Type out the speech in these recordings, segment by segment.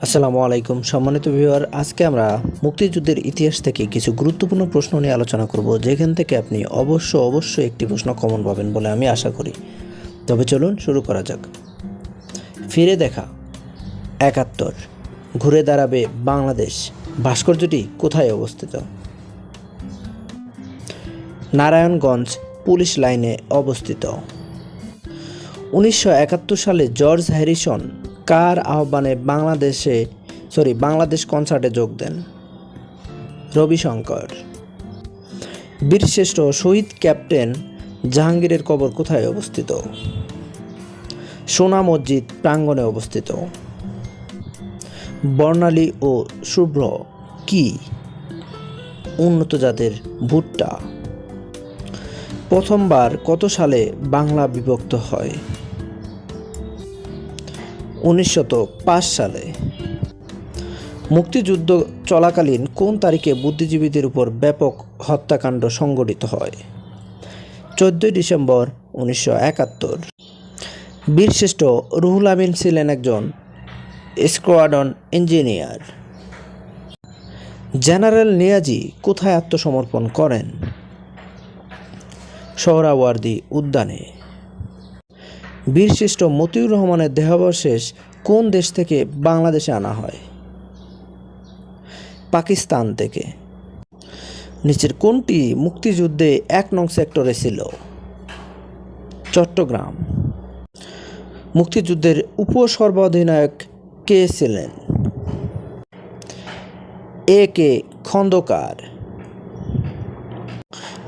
আসসালামু আলাইকুম। সম্মানিত ভিউয়ার, আজকে আমরা মুক্তিযুদ্ধের ইতিহাস থেকে কিছু গুরুত্বপূর্ণ প্রশ্ন নিয়ে আলোচনা করব, যেখান থেকে আপনি অবশ্য অবশ্যই একটি প্রশ্ন কমন পাবেন বলে আমি আশা করি। তবে চলুন শুরু করা যাক। ফিরে দেখা। একাত্তর। ঘুরে দাঁড়াবে বাংলাদেশ। ভাস্কর্যটি কোথায় অবস্থিত? নারায়ণগঞ্জ পুলিশ লাইনে অবস্থিত। উনিশশো একাত্তর সালে জর্জ হ্যারিসন কার আহ্বানে বাংলাদেশে সরি বাংলাদেশ কনসার্টে যোগ দেন? রবিশঙ্কর। বীরশ্রেষ্ঠ শহীদ ক্যাপ্টেন জাহাঙ্গীরের কবর কোথায় অবস্থিত? সোনা মসজিদ প্রাঙ্গণে অবস্থিত। বর্ণালী ও শুভ্র কি? উন্নত জাতের ভুট্টা। প্রথমবার কত সালে বাংলা বিভক্ত হয়? উনিশশত সালে। মুক্তিযুদ্ধ চলাকালীন কোন তারিখে বুদ্ধিজীবীদের উপর ব্যাপক হত্যাকাণ্ড সংঘটিত হয়? চোদ্দই ডিসেম্বর উনিশশো একাত্তর। বীরশ্রেষ্ঠ রুহুল আমিন ছিলেন একজন স্কোয়াডন ইঞ্জিনিয়ার। জেনারেল নিয়াজি কোথায় আত্মসমর্পণ করেন? সোহরাওয়ার্দী উদ্যানে। বীরশ্রেষ্ঠ মতিউর রহমানের দেহাবশেষ কোন দেশ থেকে বাংলাদেশে আনা হয়? পাকিস্তান থেকে। নিচের কোনটি মুক্তিযুদ্ধে এক নং সেক্টরে ছিল? চট্টগ্রাম। মুক্তিযুদ্ধের উপসর্বাধিনায়ক কে ছিলেন? এ কে খন্দকার।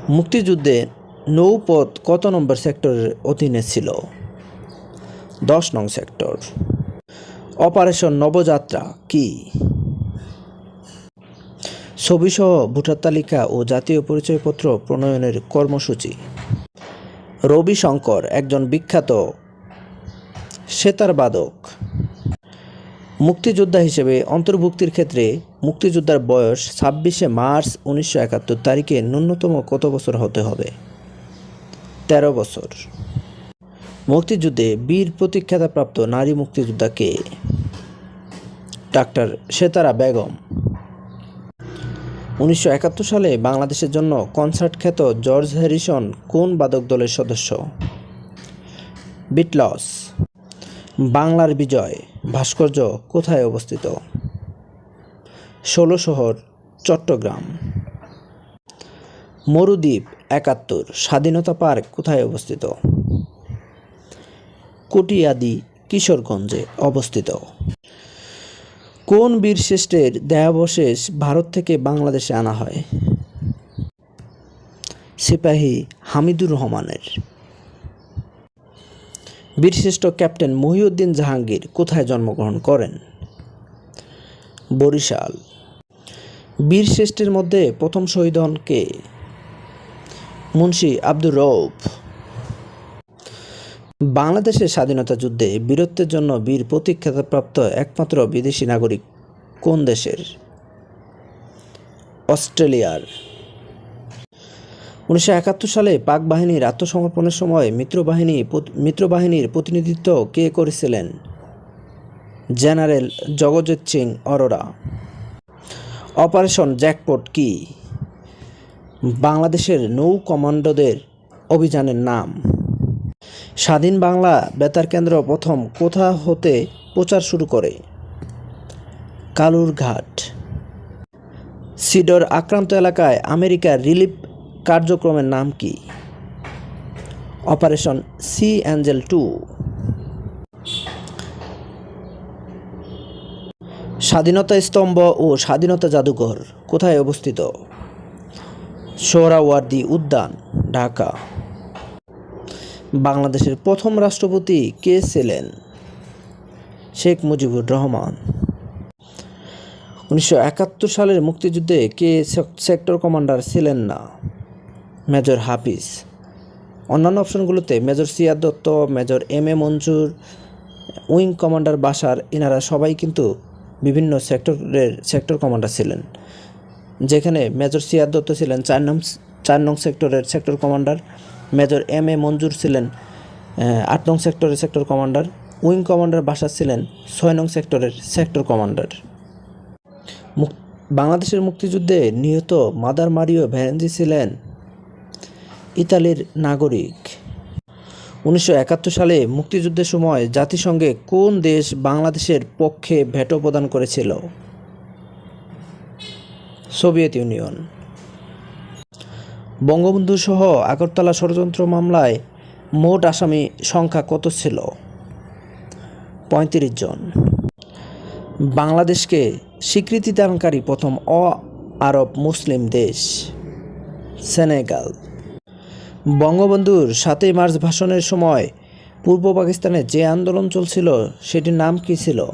মুক্তিযুদ্ধে নৌপথ কত নম্বর সেক্টরের অধীনে ছিল? দশ নং সেক্টর। অপারেশন নবযাত্রা কি? ছবিসহ ভোটার তালিকা ও জাতীয় পরিচয়পত্র প্রণয়নের কর্মসূচি। রবি শঙ্কর, একজন বিখ্যাত সেতারবাদক মুক্তিযোদ্ধা হিসেবে অন্তর্ভুক্তির ক্ষেত্রে মুক্তিযোদ্ধার বয়স ছাব্বিশে মার্চ উনিশশো একাত্তর তারিখে ন্যূনতম কত বছর হতে হবে? তেরো বছর। মুক্তিযুদ্ধে বীর প্রতীক্ষাতাপ্রাপ্ত নারী মুক্তিযোদ্ধা কে? ডাক্তার সেতারা বেগম। উনিশশো একাত্তর সালে বাংলাদেশের জন্য কনসার্ট খ্যাত জর্জ হ্যারিসন কোন বাদক দলের সদস্য? বিটলস। বাংলার বিজয়, ভাস্কর্য কোথায় অবস্থিত? ষোলো শহর, চট্টগ্রাম। মরুদ্বীপ একাত্তর, স্বাধীনতা পার্ক কোথায় অবস্থিত? কটিয়াদি কিশোরগঞ্জে অবস্থিত। কোন বীরশ্রেষ্ঠের দেহাবশেষ ভারত থেকে বাংলাদেশে আনা হয়? সিপাহী হামিদুর রহমানের। বীরশ্রেষ্ঠ ক্যাপ্টেন মহিউদ্দিন জাহাঙ্গীর কোথায় জন্মগ্রহণ করেন? বরিশাল। বীরশ্রেষ্ঠের মধ্যে প্রথম শহীদ হন কে? মুন্সি আব্দুর রৌফ বাংলাদেশের স্বাধীনতা যুদ্ধে বীরত্বের জন্য বীর প্রতীক্ষাপ্রাপ্ত একমাত্র বিদেশি নাগরিক কোন দেশের? অস্ট্রেলিয়ার। উনিশশো একাত্তর সালে পাক বাহিনীর আত্মসমর্পণের সময় মিত্রবাহিনী মিত্রবাহিনীর প্রতিনিধিত্ব কে করেছিলেন? General Jagjit Singh Arora. Operation jackpot কি? বাংলাদেশের নৌ কমান্ডোদের অভিযানের নাম। স্বাধীন বাংলা বেতার কেন্দ্র প্রথম কোথা হতে প্রচার শুরু করে? কালুরঘাট। সিডর আক্রান্ত এলাকায় আমেরিকার রিলিফ কার্যক্রমের নাম কি? Operation sea angel two. স্বাধীনতা স্তম্ভ ও স্বাধীনতা জাদুঘর কোথায় অবস্থিত? সোহরাওয়ার্দী উদ্যান, ঢাকা। বাংলাদেশের প্রথম রাষ্ট্রপতি কে ছিলেন? শেখ মুজিবুর রহমান। উনিশশো একাত্তর সালের মুক্তিযুদ্ধে কে সেক্টর কমান্ডার ছিলেন না? মেজর হাফিজ। অন্যান্য অপশনগুলোতে major Siyad Datta, major M A Manzur wing commander Bashar এনারা সবাই কিন্তু বিভিন্ন সেক্টরের সেক্টর কমান্ডার ছিলেন। যেখানে মেজর সিয়াদ দত্ত ছিলেন, চার নং চার নং সেক্টরের sector commander. Major M A Manzur ছিলেন আট নং সেক্টরের সেক্টর কমান্ডার উইং কমান্ডার বাসা ছিলেন, ছয় নং সেক্টরের সেক্টর কমান্ডার বাংলাদেশের মুক্তিযুদ্ধে নিহত মাদার মারিও ভ্যারেঞ্জি ছিলেন ইতালির নাগরিক। উনিশশো একাত্তর সালে মুক্তিযুদ্ধের সময় জাতিসংঘে কোন দেশ বাংলাদেশের পক্ষে ভেটো প্রদান করেছিল? Soviet union. বঙ্গবন্ধু সহ আগরতলা ষড়যন্ত্র মামলায় মোট আসামি সংখ্যা কত ছিল? পঁয়ত্রিশ জন। বাংলাদেশকে স্বীকৃতি দানকারী প্রথম অ আরব মুসলিম দেশ, সেনেগাল। বঙ্গবন্ধুর সাতই মার্চ ভাষণের সময় পূর্ব পাকিস্তানে যে আন্দোলন চলছিল, সেটির নাম কী ছিল?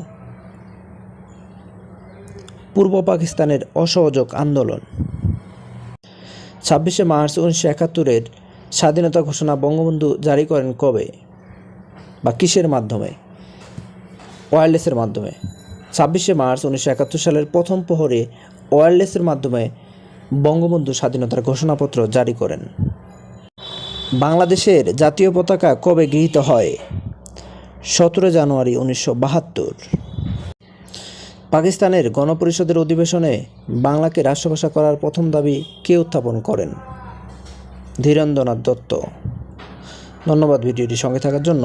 পূর্ব পাকিস্তানের অসহযোগ আন্দোলন। ছাব্বিশে মার্চ উনিশশো একাত্তরের স্বাধীনতা ঘোষণা বঙ্গবন্ধু জারি করেন কবে? বা কিসের মাধ্যমে? ওয়্যারলেসের মাধ্যমে। ছাব্বিশে মার্চ উনিশশো একাত্তর সালের প্রথম প্রহরে ওয়্যারলেসের মাধ্যমে বঙ্গবন্ধু স্বাধীনতার ঘোষণাপত্র জারি করেন। বাংলাদেশের জাতীয় পতাকা কবে গৃহীত হয়? সতেরো জানুয়ারি উনিশশো বাহাত্তর। পাকিস্তানের গণপরিষদের অধিবেশনে বাংলাকে রাষ্ট্রভাষা করার প্রথম দাবি কে উত্থাপন করেন? ধীরেন্দ্রনাথ দত্ত। ধন্যবাদ ভিডিওটি সঙ্গে থাকার জন্য।